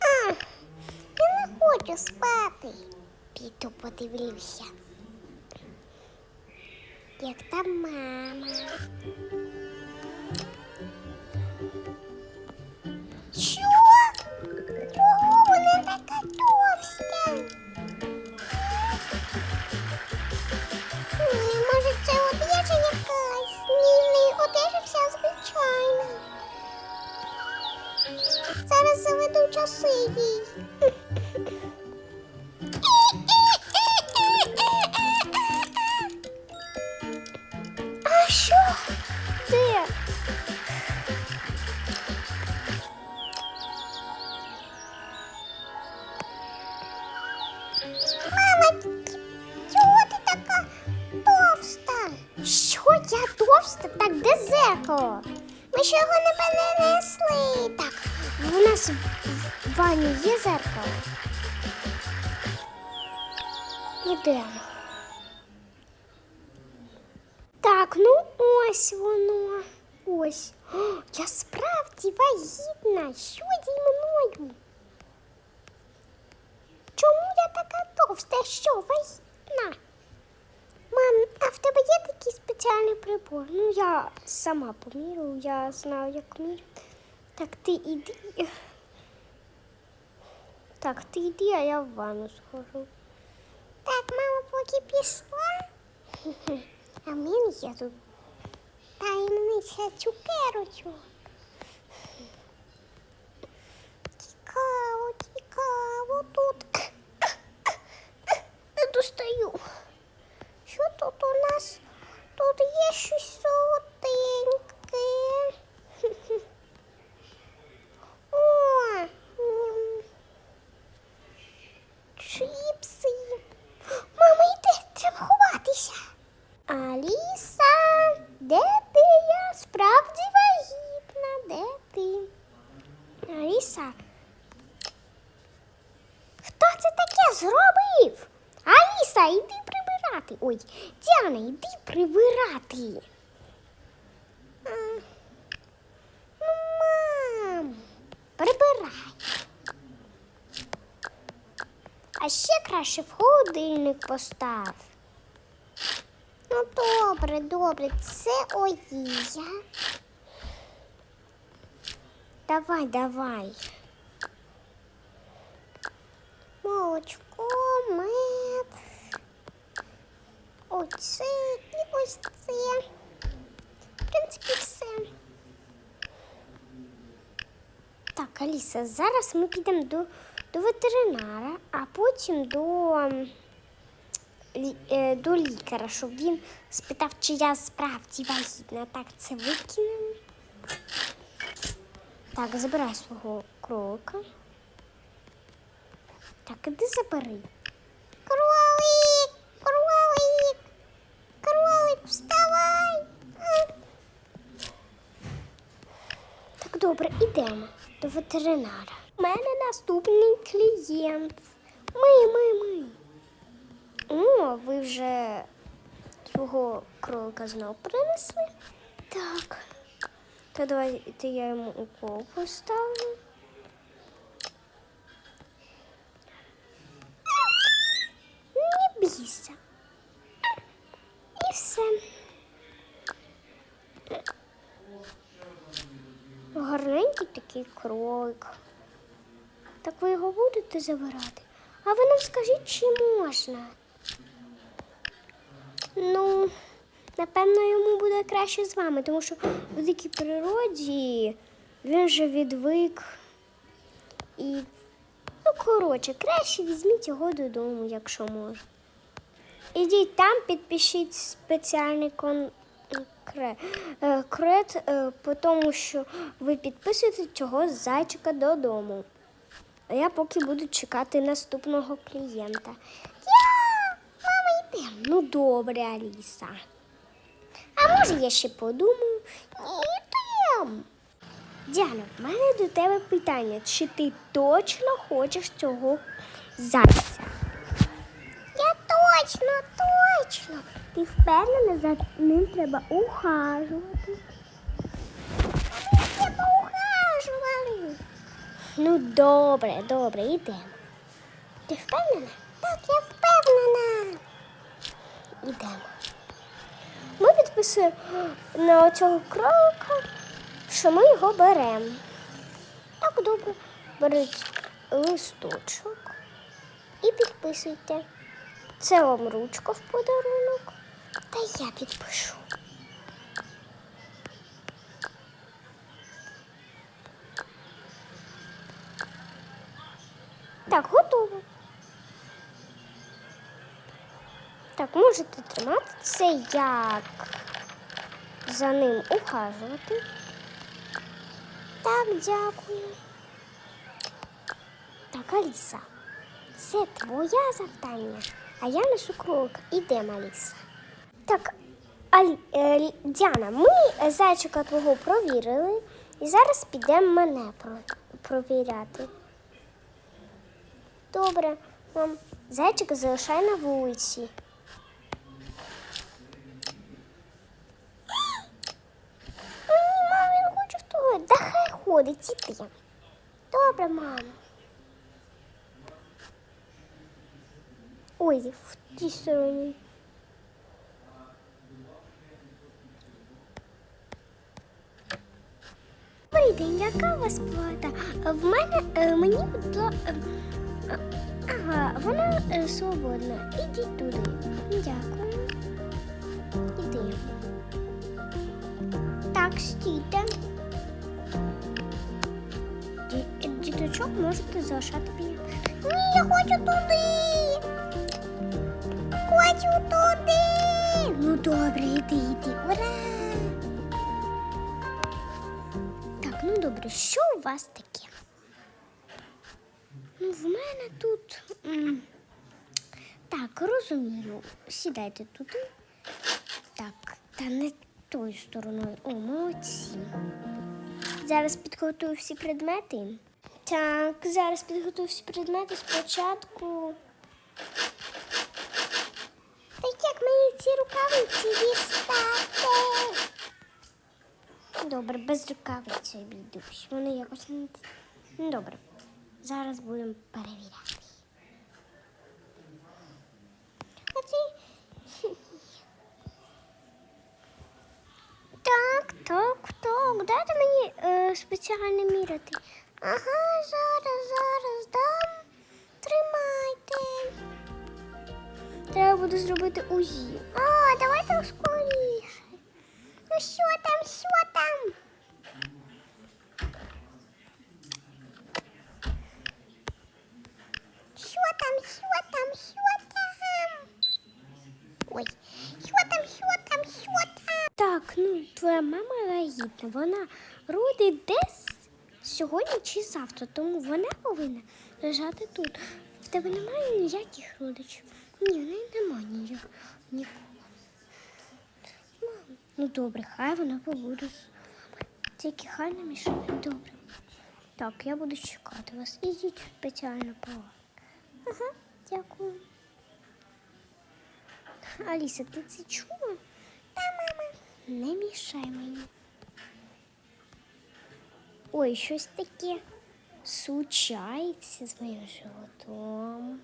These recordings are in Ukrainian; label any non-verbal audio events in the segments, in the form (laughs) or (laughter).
А, я не хочу спати. Піду подивлюся. Як там мама? Часи. А що? Мама, чого ти така товста? Що я товста? Так, де? Ми ж його не перенесли. Ванні є зеркало. Ідемо. Так, ну ось воно. Ось. Я справді вагітна. Що зі мною? Чому я така товста? Що вагітна? Мам, а в тебе є такий спеціальний прибор? Ну, я сама помірю, я знаю, як міряти. Так, ти іди. Так, ти йди, а я в ванну схожу. Так, мама поки пішла. (laughs) А в мене є тут таємниця цукерочок. Цікаво, цікаво тут. Не достаю. Що тут у нас? Тут є щось солоденьке. О, м, чіпси. Мама, йди, треба ховатися. Аліса, де ти? Я справді вагітна. Де ти? Аліса. Хто це таке зробив? Аліса, йди прибирати. Ой, Діана, йди прибирати. Ну, мам, прибирай. А ще краще в холодильник постав. Ну, добре, добре, це Оїя. Давай, давай. Молочко, мед. Оце і ось це. В принципі, все. Так, Аліса, зараз ми підемо до, до ветеринара, а потім до, е, до лікаря, щоб він спитав, чи я справді вагітна. Так, це викинемо. Так, забирай свого кролика. Так, іди забери. Кролик! Кролик! Кролик, вставай! Так, добре, ідемо до ветеринара. У мене наступний клієнт. Ми, ми, ми. О, ви вже свого кролика знов принесли? Так. То давайте я йому укол поставлю. Не бійся. Все. Гарненький такий кролик. Так ви його будете забирати? А ви нам скажіть, чи можна? Ну, напевно, йому буде краще з вами, тому що в дикій природі він вже відвик. І, ну, коротше, краще візьміть його додому, якщо можна. Ідіть там, підпишіть спеціальний конкрет, е, е, тому що ви підписуєте цього зайчика додому. А я поки буду чекати наступного клієнта. Я, мама, йдемо. Ну, добре, Аліса. А може я ще подумаю? Ні, йдемо. Діана, в мене до тебе питання. Чи ти точно хочеш цього зайця? Точно, точно. Ти впевнена, за ним треба ухажувати. Треба ухажувати. Ну добре, добре, йдемо. Ти впевнена? Так, я впевнена. Йдемо. Ми підписуємо на оцього кролика, що ми його беремо. Так добре беруть листочок і підписуйте. Це вам ручка в подарунок. Та я підпишу. Так, готово. Так, можете тримати це як за ним ухажувати. Так, дякую. Так, Аліса, це твоє завдання, а я несу крок. Ідемо, Аліса. Так, Алі, е, Діана, ми зайчика твого провірили і зараз підемо мене про, провіряти. Добре, мам, зайчика залишай на вулиці. Ні, мам, він хоче в туалет. Да хай ходить, іди. Добре, мам. Ой, в тій стороні. Добрий день, яка у вас плата? В мене е, мені будла. е, е, Ага, вона свободна. Ідіть туди. Дякую. Іди. Так, стійте. Діточок можете залишати біля. Ні, я хочу туди. Добре, іди, іди. Ура! Так, ну добре, що у вас таке? Ну, в мене тут. Так, розумію. Сідайте туди. Так, та не тою стороною. О, молодці. Зараз підготую всі предмети. Так, зараз підготую всі предмети спочатку. Як рукавиці дістати? Добре, без рукавиці обійдусь. Вони якось не. Ну, добре. Зараз будемо перевіряти. (laughs) Так, так. Дайте мені е, спеціально міряти. Ага, зараз Буде зробити УЗІ. А, давайте скоріше. Ну що там, що там? Що там, що там, що там? Ой, що там, що там, що там? Так, ну, твоя мама вагітна. Вона родить десь сьогодні чи завтра, тому вона повинна лежати тут. В тебе немає ніяких родичів. Ні, в неї немає. Нікого. Ну добре, хай вона побуде з вами. Тільки хай не мішає. Добре. Так, я буду чекати вас. Ідіть в спеціальну палату. Ага, дякую. Аліса, ти це чула? Та, мама. Не мішай мені. Ой, щось таке сучається з моїм животом.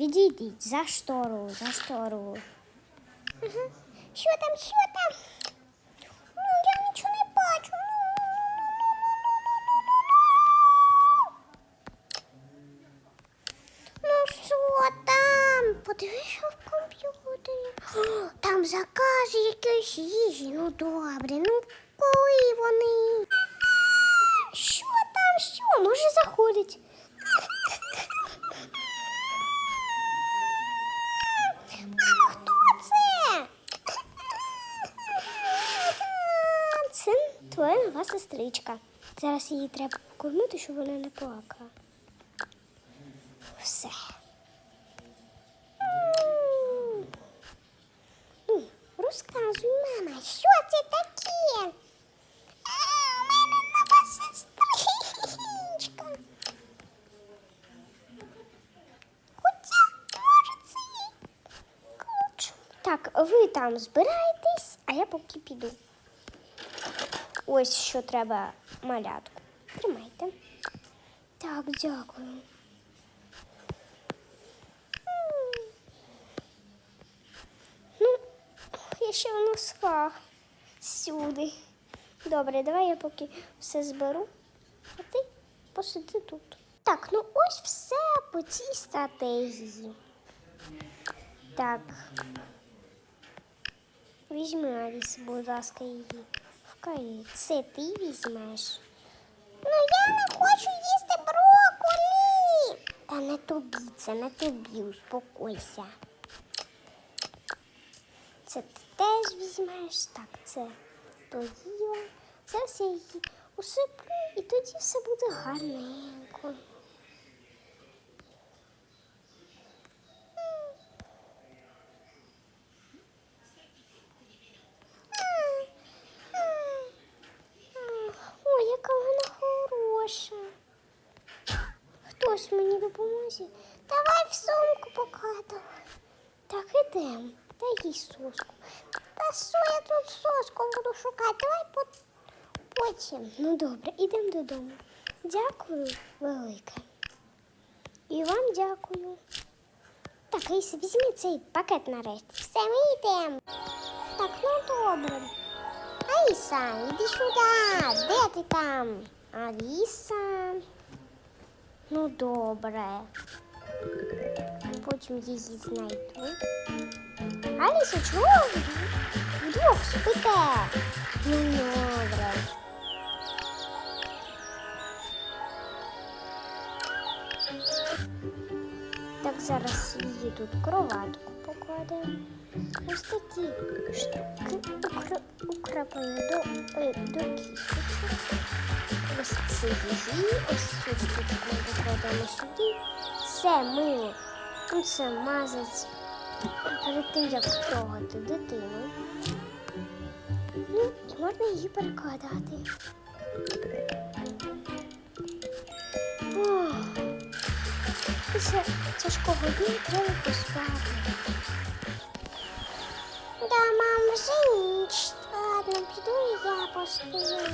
Відійдіть за штору, за штору. Ага. Що там, що там? Ну, я нічого не бачу. Ну, що там? Подивися в комп'ютері. Там заказ якоїсь їжі. Ну добре, ну коли вони? Що там? Що? Може заходить? Твоя нова сестричка. Зараз її треба кормити, щоб вона не плакала. Все. Ну, розказуй, мама, що це таке? А, у мене нова сестричка. Хоча, може, це ключ. Так, ви там збираєтесь, а я поки піду. Ось що треба малятку. Тримайте. Так, дякую. Ну, я ще в носках сюди. Добре, давай я поки все зберу, а ти посиди тут. Так, ну ось все по цій стратегії. Так. Візьми, Аліс, будь ласка, її. Вкаї. Це ти візьмеш. Ну я не хочу їсти брокколі. Та не тобі, це не тобі, успокойся. Це ти теж візьмеш. Так, це поїла. Зараз я її усиплю і тоді все буде гарненько. Ой, яка вона хороша. Хтось мені допоможе. Давай покладу. Так, ідемо. Дай їй соску. Та що я тут соску буду шукати? Давай потім. Ну добре, ідемо додому. Дякую велике. І вам дякую. Так, Аліса, візьми цей пакет нарешті. Все, ми йдемо. Так, ну добре. Аліса, іди сюди. Де ти там? Аліса. Ну добре. Потім її знайду. Аліса, чого вдвох спите? Ну добре. Так, зараз її тут кроватку покладемо. Ось такі штуки укр... до, е, до кісточок. Ось це її, ось цю штучку покладемо сюди. Це мило. Це мазать перед тим, як трогати дитину. Ну, можна її перекладати. Ох. Після тяжкого дня треба поспати. Да, мам, вже ніч. Ладно, піду і я посплю.